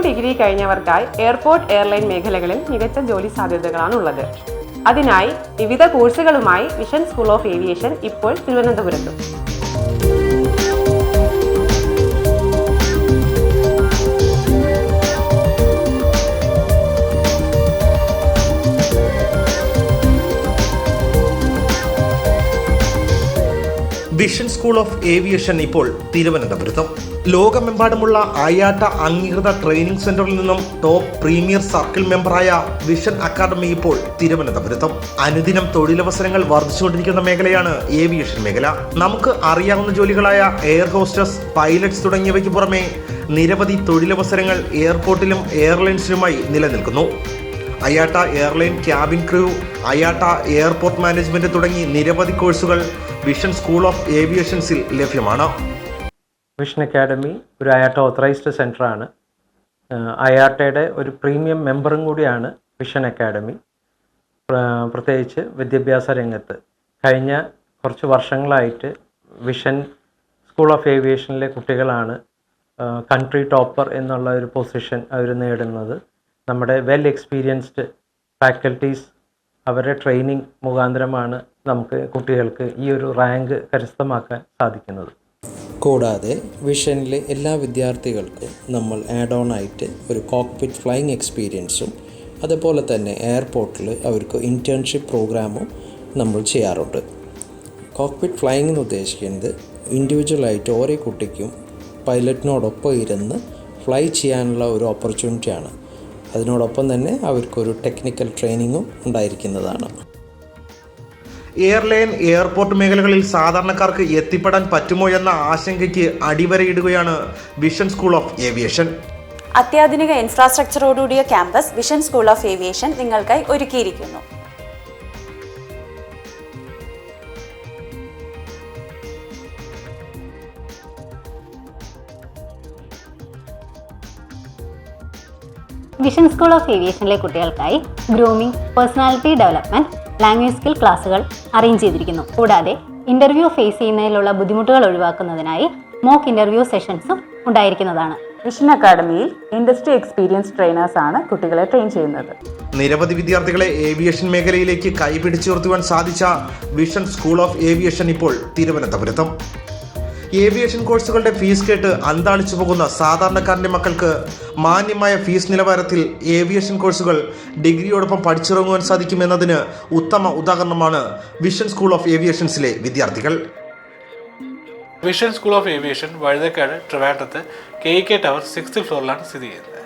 Degree കഴിഞ്ഞവർക്കായി airport airline മേഖലകളിൽ മികച്ച ജോലി സാധ്യതകളാണുള്ളത്. അതിനായി വിവിധ കോഴ്സുകളുമായി വിഷൻ സ്കൂൾ ഓഫ് ഏവിയേഷൻ ഇപ്പോൾ തിരുവനന്തപുരത്തും. വിഷൻ സ്കൂൾ ഓഫ് ഏവിയേഷൻ ഇപ്പോൾ തിരുവനന്തപുരത്തും. ലോകമെമ്പാടുമുള്ള അയാട്ട അംഗീകൃത ട്രെയിനിംഗ് സെന്ററിൽ നിന്നും ടോപ്പ് പ്രീമിയർ സർക്കിൾ മെമ്പറായ വിഷൻ അക്കാദമി ഇപ്പോൾ തിരുവനന്തപുരത്തും. അനുദിനം തൊഴിലവസരങ്ങൾ വർദ്ധിച്ചുകൊണ്ടിരിക്കുന്ന മേഖലയാണ് ഏവിയേഷൻ മേഖല. നമുക്ക് അറിയാവുന്ന ജോലികളായ എയർ ഹോസ്റ്റസ് പൈലറ്റ്സ് തുടങ്ങിയവയ്ക്ക് പുറമെ നിരവധി തൊഴിലവസരങ്ങൾ എയർപോർട്ടിലും എയർലൈൻസിലുമായി നിലനിൽക്കുന്നു. IATA airline cabin crew IATA airport management തുടങ്ങി നിരവധി കോഴ്സുകൾ വിഷൻ സ്കൂൾ ഓഫ് ഏവിയേഷൻസിൽ ലഭ്യമാണ്. വിഷൻ അക്കാഡമി ഒരു അയാട്ട ഓത്തറൈസ്ഡ് സെന്ററാണ് അയാട്ടയുടെ ഒരു പ്രീമിയം മെമ്പറും കൂടിയാണ് വിഷൻ അക്കാഡമി പ്ര- പ്രത്യേകിച്ച് വിദ്യാഭ്യാസ രംഗത്ത്. കഴിഞ്ഞ കുറച്ച് വർഷങ്ങളായിട്ട് വിഷൻ സ്കൂൾ ഓഫ് ഏവിയേഷനിലെ കുട്ടികളാണ് കൺട്രി ടോപ്പർ എന്നുള്ള ഒരു പൊസിഷൻ അവർ നേടുന്നത്. നമ്മുടെ വെൽ എക്സ്പീരിയൻസ്ഡ് ഫാക്കൽറ്റീസ് അവരുടെ ട്രെയിനിങ് മുഖാന്തരമാണ് നമുക്ക് കുട്ടികൾക്ക് ഈ ഒരു റാങ്ക് കരസ്ഥമാക്കാൻ സാധിക്കുന്നത്. കൂടാതെ വിഷനിലെ എല്ലാ വിദ്യാർത്ഥികൾക്കും നമ്മൾ ആഡ് ഓൺ ആയിട്ട് ഒരു കോക്പിറ്റ് ഫ്ലൈയിങ് എക്സ്പീരിയൻസും അതുപോലെ തന്നെ എയർപോർട്ടിൽ അവർക്ക് ഇന്റേൺഷിപ്പ് പ്രോഗ്രാമും നമ്മൾ ചെയ്യാറുണ്ട്. കോക്പിറ്റ് ഫ്ലൈയിങ് എന്ന് ഉദ്ദേശിക്കുന്നത് ഇൻഡിവിജ്വലായിട്ട് ഓരോ കുട്ടിക്കും പൈലറ്റിനോടൊപ്പം ഇരുന്ന് ഫ്ലൈ ചെയ്യാനുള്ള ഒരു ഓപ്പർച്യൂണിറ്റിയാണ് അതിനോടൊപ്പം തന്നെ അവർക്കൊരു ടെക്നിക്കൽ ട്രെയിനിങ്ങും ഉണ്ടായിരിക്കുന്നതാണ്. എയർലൈൻ എയർപോർട്ട് മേഖലകളിൽ സാധാരണക്കാർക്ക് എത്തിപ്പെടാൻ പറ്റുമോ എന്ന ആശങ്കയ്ക്ക് അടിവരയിടുകയാണ് വിഷൻ സ്കൂൾ ഓഫ് ഏവിയേഷൻ. അത്യാധുനിക ഇൻഫ്രാസ്ട്രക്ചറോടുകൂടിയ campus Vision School of Aviation നിങ്ങൾക്കായി ഒരുക്കിയിരിക്കുന്നു. വിഷൻ സ്കൂൾ ഓഫ് ഏവിയേഷനിലെ കുട്ടികൾക്കായി grooming personality development language skill ക്ലാസുകൾ അറേഞ്ച് ചെയ്തിരിക്കുന്നു. കൂടാതെ ഇന്റർവ്യൂ ഫേസ് ചെയ്യുന്നതിലുള്ള ബുദ്ധിമുട്ടുകൾ ഒഴിവാക്കുന്നതിനായി മോക്ക് ഇന്റർവ്യൂ സെഷൻസും ഉണ്ടായിരിക്കുന്നതാണ്. വിഷൻ അക്കാഡമിയിൽ ഇൻഡസ്ട്രി എക്സ്പീരിയൻസ് ട്രെയിനേഴ്സ് ആണ് കുട്ടികളെ ട്രെയിൻ ചെയ്യുന്നത്. നിരവധി വിദ്യാർത്ഥികളെ ഏവിയേഷൻ മേഖലയിലേക്ക് കൈപിടിച്ചുയർത്തുവാൻ സാധിച്ച വിഷൻ സ്കൂൾ ഓഫ് ഏവിയേഷൻ ഇപ്പോൾ തിരുവനന്തപുരത്തും. ഏവിയേഷൻ കോഴ്സുകളുടെ ഫീസ് കേട്ട് അന്താളിച്ചു പോകുന്ന സാധാരണക്കാരന്റെ മക്കൾക്ക് മാന്യമായ ഫീസ് നിലവാരത്തിൽ ഏവിയേഷൻ കോഴ്സുകൾ ഡിഗ്രിയോടൊപ്പം പഠിച്ചിറങ്ങുവാൻ സാധിക്കുമെന്നതിന് ഉത്തമ ഉദാഹരണമാണ് വിഷൻ സ്കൂൾ ഓഫ് ഏവിയേഷൻസിലെ വിദ്യാർത്ഥികൾ. Vision school of aviation Vazhuthacaud ട്രിവാൻഡ്രത്ത് കെ കെ ടവർ സിക്സ്ത് ഫ്ലോറിലാണ് സ്ഥിതി ചെയ്യുന്നത്.